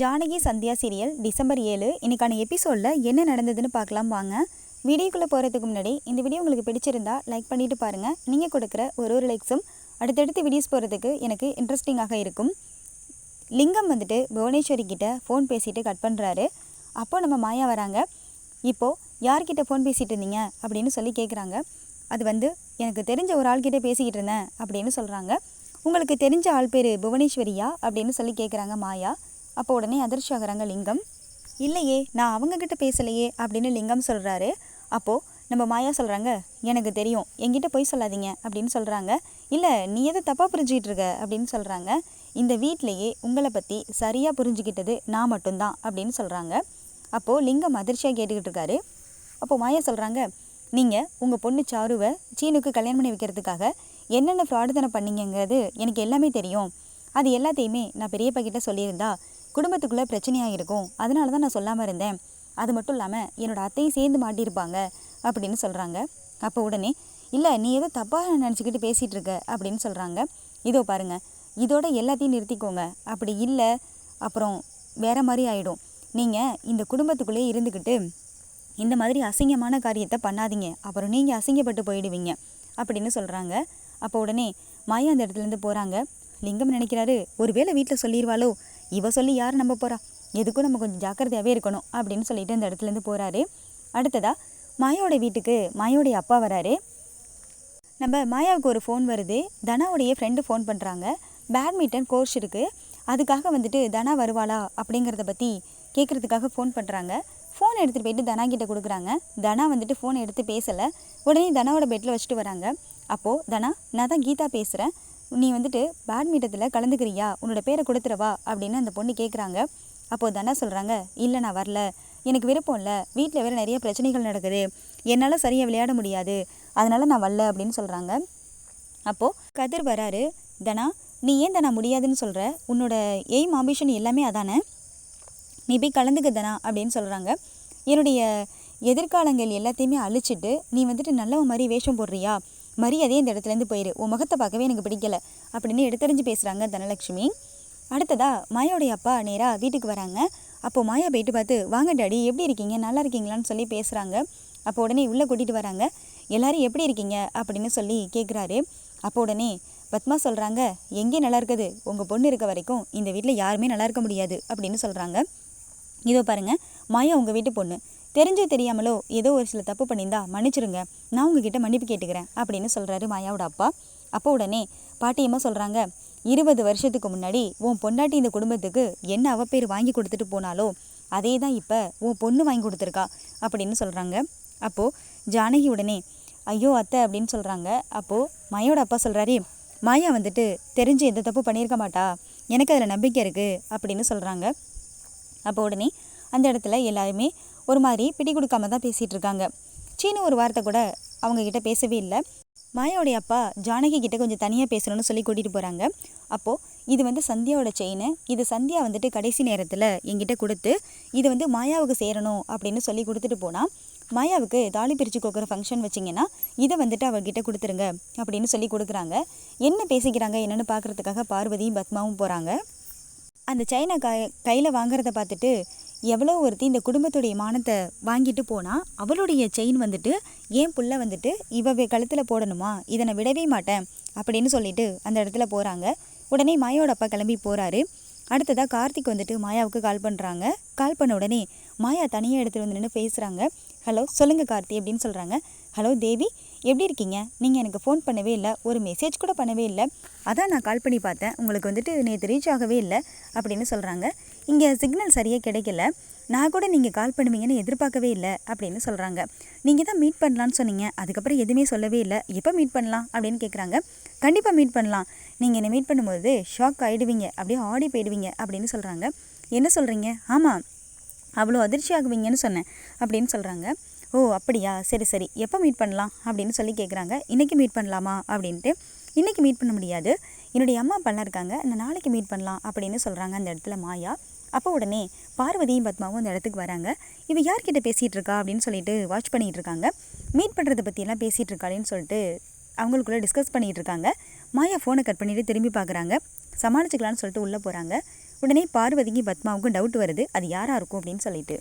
Janaki Sandhya serial December ஏழு. இன்றைக்கான எபிசோடில் என்ன நடந்ததுன்னு பார்க்கலாம் வாங்க. வீடியோக்குள்ளே போகிறதுக்கு முன்னாடி இந்த வீடியோ உங்களுக்கு பிடிச்சிருந்தா லைக் பண்ணிட்டு பாருங்கள் நீங்கள் கொடுக்குற ஒரு ஒரு லைக்ஸும் அடுத்தடுத்து வீடியோஸ் போகிறதுக்கு எனக்கு இன்ட்ரெஸ்டிங்காக இருக்கும். லிங்கம் வந்துட்டு புவனேஸ்வரி கிட்ட ஃபோன் பேசிட்டு கட் பண்ணுறாரு அப்போ நம்ம மாயா வராங்க. இப்போது யார்கிட்ட ஃபோன் பேசிகிட்டு இருந்தீங்க அப்படின்னு சொல்லி கேட்குறாங்க அது வந்து எனக்கு தெரிஞ்ச ஒரு ஆள்கிட்ட பேசிக்கிட்டு இருந்தேன் அப்படின்னு சொல்கிறாங்க உங்களுக்கு தெரிஞ்ச ஆள் பேர் புவனேஸ்வரியா? அப்படின்னு சொல்லி கேட்குறாங்க மாயா. அப்போ உடனே அதிர்ச்சியாகிறாங்க லிங்கம். இல்லையே நான் அவங்கக்கிட்ட பேசலையே அப்படின்னு லிங்கம் சொல்கிறாரு அப்போது நம்ம மாயா சொல்கிறாங்க எனக்கு தெரியும் என்கிட்ட போய் சொல்லாதீங்க அப்படின்னு சொல்கிறாங்க இல்லை நீ எதை தப்பாக புரிஞ்சுக்கிட்டு இருக்க? அப்படின்னு சொல்கிறாங்க இந்த வீட்டிலையே உங்களை பற்றி சரியாக புரிஞ்சுக்கிட்டது நான் மட்டும்தான் அப்படின்னு சொல்கிறாங்க அப்போது லிங்கம் அதிர்ச்சியாக கேட்டுக்கிட்டு இருக்காரு. அப்போது மாயா சொல்கிறாங்க நீங்கள் உங்கள் பொண்ணு சாருவை சீனுக்கு கல்யாணம் பண்ணி வைக்கிறதுக்காக என்னென்ன ஃப்ராடுதனம் பண்ணீங்கங்கிறது எனக்கு எல்லாமே தெரியும். அது எல்லாத்தையுமே நான் பெரியப்பா கிட்ட சொல்லியிருந்தா குடும்பத்துக்குள்ளே பிரச்சனையாக இருக்கும் அதனால தான் நான் சொல்லாமல் இருந்தேன். அது மட்டும் இல்லாமல் என்னோடய அத்தையும் சேர்ந்து மாட்டியிருப்பாங்க அப்படின்னு சொல்கிறாங்க அப்போ உடனே இல்லை நீ ஏதோ தப்பாக நினச்சிக்கிட்டு பேசிகிட்டு இருக்க அப்படின்னு சொல்கிறாங்க இதோ பாருங்கள் இதோட எல்லாத்தையும் நிறுத்திக்கோங்க. அப்படி இல்லை அப்புறம் வேற மாதிரி ஆகிடும் நீங்கள் இந்த குடும்பத்துக்குள்ளேயே இருந்துக்கிட்டு இந்த மாதிரி அசிங்கமான காரியத்தை பண்ணாதீங்க. அப்புறம் நீங்கள் அசிங்கப்பட்டு போயிடுவீங்க அப்படின்னு சொல்கிறாங்க அப்போ உடனே மாயா அந்த இடத்துலேருந்து போகிறாங்க லிங்கம் நினைக்கிறாரு. ஒருவேளை வீட்டில் சொல்லிடுவாளோ இவ சொல்லி யார் நம்ப போகிறா எதுக்கும் நம்ம கொஞ்சம் ஜாக்கிரதையாகவே இருக்கணும் அப்படின்னு சொல்லிட்டு அந்த இடத்துலேருந்து போகிறாரு அடுத்ததாக மாயாவோட வீட்டுக்கு மாயாவுடைய அப்பா வராரு. நம்ம மாயாவுக்கு ஒரு ஃபோன் வருது. தனாவுடைய ஃப்ரெண்டு ஃபோன் பண்ணுறாங்க பேட்மிண்டன் கோர்ஸ் இருக்குது அதுக்காக வந்துட்டு தனா வருவாளா அப்படிங்கிறத பற்றி கேட்குறதுக்காக ஃபோன் பண்ணுறாங்க ஃபோன் எடுத்துகிட்டு போயிட்டு தனா கிட்டே கொடுக்குறாங்க. தனா வந்துட்டு ஃபோன் எடுத்து பேசலை. உடனே தனாவோட பெட்டில் வச்சுட்டு வராங்க. அப்போது தனா நான் தான் கீதா பேசுகிறேன் நீ வந்துட்டு பேட்மிண்டத்தில் கலந்துக்கிறியா? உன்னோட பேரை கொடுத்துறவா அப்படின்னு அந்த பொண்ணு கேட்குறாங்க அப்போது தனா சொல்கிறாங்க இல்லை நான் வரல. எனக்கு விருப்பம் இல்லை. வீட்டில் வேறு நிறைய பிரச்சனைகள் நடக்குது. என்னால் சரியாக விளையாட முடியாது. அதனால் நான் வரல அப்படின்னு சொல்கிறாங்க அப்போது கதிர் வராரு தனா நீ ஏன் தனா முடியாதுன்னு சொல்கிற உன்னோட எய்ம் ஆம்பிஷன் எல்லாமே அதானே? நீ போய் கலந்துக்க தனா அப்படின்னு சொல்கிறாங்க என்னுடைய எதிர்காலங்கள் எல்லாத்தையுமே அழிச்சிட்டு நீ வந்துட்டு நல்லவ மாதிரி வேஷம் போடுறியா? மரியாதையே இந்த இடத்துலேருந்து போயிரு. உன் முகத்தை பார்க்கவே எனக்கு பிடிக்கல. அப்படின்னு எடுத்தறிஞ்சு பேசுகிறாங்க தனலட்சுமி. அடுத்ததா மாயாவுடைய அப்பா நேராக வீட்டுக்கு வராங்க. அப்போது மாயா போயிட்டு பார்த்து வாங்க டாடி எப்படி இருக்கீங்க? நல்லா இருக்கீங்களான்னு சொல்லி பேசுகிறாங்க அப்போ உடனே உள்ளே கூட்டிகிட்டு வராங்க. எல்லாரும் எப்படி இருக்கீங்க? அப்படின்னு சொல்லி கேட்குறாரு அப்போ உடனே பத்மா சொல்கிறாங்க எங்கே நல்லா இருக்குது? உங்கள் பொண்ணு இருக்க வரைக்கும் இந்த வீட்டில் யாருமே நல்லா இருக்க முடியாது. அப்படின்னு சொல்கிறாங்க இதோ பாருங்கள் மாயா உங்கள் வீட்டு பொண்ணு. தெரிஞ்சோ தெரியாமலோ ஏதோ ஒரு சில தப்பு பண்ணியிருந்தா மன்னிச்சிருங்க. நான் உங்ககிட்ட மன்னிப்பு கேட்டுக்கிறேன் அப்படின்னு சொல்கிறாரு மாயாவோட அப்பா. அப்போ உடனே பாட்டியம்மா சொல்கிறாங்க இருபது வருஷத்துக்கு முன்னாடி உன் பொண்டாட்டி இந்த குடும்பத்துக்கு என்ன அவ பேர் வாங்கி கொடுத்துட்டு போனாலோ அதே தான் இப்போ உன் பொண்ணு வாங்கி கொடுத்துருக்கா அப்படின்னு சொல்கிறாங்க அப்போது ஜானகி உடனே ஐயோ அத்தை அப்படின்னு சொல்கிறாங்க அப்போது மாயோட அப்பா சொல்கிறாரே மாயா வந்துட்டு தெரிஞ்சு எந்த தப்பு பண்ணியிருக்க மாட்டா எனக்கு அதில் நம்பிக்கை இருக்குது அப்படின்னு சொல்கிறாங்க அப்போ உடனே அந்த இடத்துல எல்லாருமே ஒரு மாதிரி பிடி கொடுக்காம தான் பேசிகிட்டு இருக்காங்க சீனு ஒரு வார்த்தை கூட அவங்க கிட்ட பேசவே இல்லை. மாயாவுடைய அப்பா ஜானகி கிட்ட கொஞ்சம் தனியாக பேசணும்னு சொல்லி கூட்டிகிட்டு போகிறாங்க அப்போது இது வந்து சந்தியாவோட செயின் இது சந்தியா வந்துட்டு கடைசி நேரத்தில் என்கிட்ட கொடுத்து இது வந்து மாயாவுக்கு சேரணும் அப்படின்னு சொல்லி கொடுத்துட்டு போனால் மாயாவுக்கு தாலி பிரித்து கொடுக்குற ஃபங்க்ஷன் வச்சிங்கன்னா இதை வந்துட்டு அவர்கிட்ட கொடுத்துருங்க அப்படின்னு சொல்லி கொடுக்குறாங்க. என்ன பேசிக்கிறாங்க என்னென்னு பார்க்குறதுக்காக பார்வதியும் பத்மாவும் போகிறாங்க அந்த செயினை க கையில் வாங்குறத பார்த்துட்டு எவ்வளோ ஒருத்தி இந்த குடும்பத்துடைய மானத்தை வாங்கிட்டு போனால் அவளுடைய செயின் வந்துட்டு ஏன் புள்ள வந்துட்டு இவ கழுத்தில் போடணுமா? இதை நான் விடவே மாட்டேன் அப்படின்னு சொல்லிட்டு அந்த இடத்துல போகிறாங்க உடனே மாயோட அப்பா கிளம்பி போகிறாரு அடுத்ததாக கார்த்திக் வந்துட்டு மாயாவுக்கு கால் பண்ணுறாங்க கால் பண்ண உடனே மாயா தனியாக எடுத்துகிட்டு வந்து நின்று பேசுகிறாங்க ஹலோ சொல்லுங்கள் கார்த்தி அப்படின்னு சொல்கிறாங்க ஹலோ தேவி எப்படி இருக்கீங்க? நீங்கள் எனக்கு ஃபோன் பண்ணவே இல்லை ஒரு மெசேஜ் கூட பண்ணவே இல்லை. அதான் நான் கால் பண்ணி பார்த்தேன். உங்களுக்கு வந்துட்டு நேற்று ரீச் ஆகவே இல்லை அப்படின்னு சொல்கிறாங்க இங்கே சிக்னல் சரியாக கிடைக்கல. நான் கூட நீங்கள் கால் பண்ணுவீங்கன்னு எதிர்பார்க்கவே இல்லை அப்படின்னு சொல்கிறாங்க நீங்கள் தான் மீட் பண்ணலான்னு சொன்னீங்க அதுக்கப்புறம் எதுவுமே சொல்லவே இல்லை. எப்போ மீட் பண்ணலாம் அப்படின்னு கேட்குறாங்க கண்டிப்பாக மீட் பண்ணலாம். நீங்கள் என்னை மீட் பண்ணும்போது ஷாக் ஆகிடுவீங்க அப்படியே ஆடி போயிடுவீங்க அப்படின்னு சொல்கிறாங்க என்ன சொல்கிறீங்க ஆமாம் அவ்வளோ அதிர்ச்சி ஆகுவீங்கன்னு சொன்னேன் அப்படின்னு சொல்கிறாங்க ஓ அப்படியா? சரி சரி. எப்போ மீட் பண்ணலாம்? அப்படின்னு சொல்லி கேட்குறாங்க இன்றைக்கி மீட் பண்ணலாமா? அப்படின்ட்டு. இன்றைக்கி மீட் பண்ண முடியாது. என்னுடைய அம்மா அப்பாலாம் இருக்காங்க. நான் நாளைக்கு மீட் பண்ணலாம் அப்படின்னு சொல்கிறாங்க அந்த இடத்துல மாயா. அப்போ உடனே பார்வதியும் பத்மாவும் அந்த இடத்துக்கு வராங்க. இவ யார்கிட்ட பேசிகிட்டு இருக்கா அப்படின்னு சொல்லிட்டு வாட்ச் பண்ணிகிட்டு இருக்காங்க மீட் பண்ணுறதை பற்றியெல்லாம் பேசிகிட்டு இருக்காளேன்னு சொல்லிட்டு அவங்களுக்குள்ளே டிஸ்கஸ் பண்ணிகிட்டு இருக்காங்க மாயா ஃபோனை கட் பண்ணிவிட்டு திரும்பி பார்க்குறாங்க. சமாளிச்சுக்கலான்னு சொல்லிட்டு உள்ளே போகிறாங்க உடனே பார்வதிக்கு பத்மாவுக்கும் டவுட் வருது. அது யாராக இருக்கும் அப்படின்னு சொல்லிட்டு.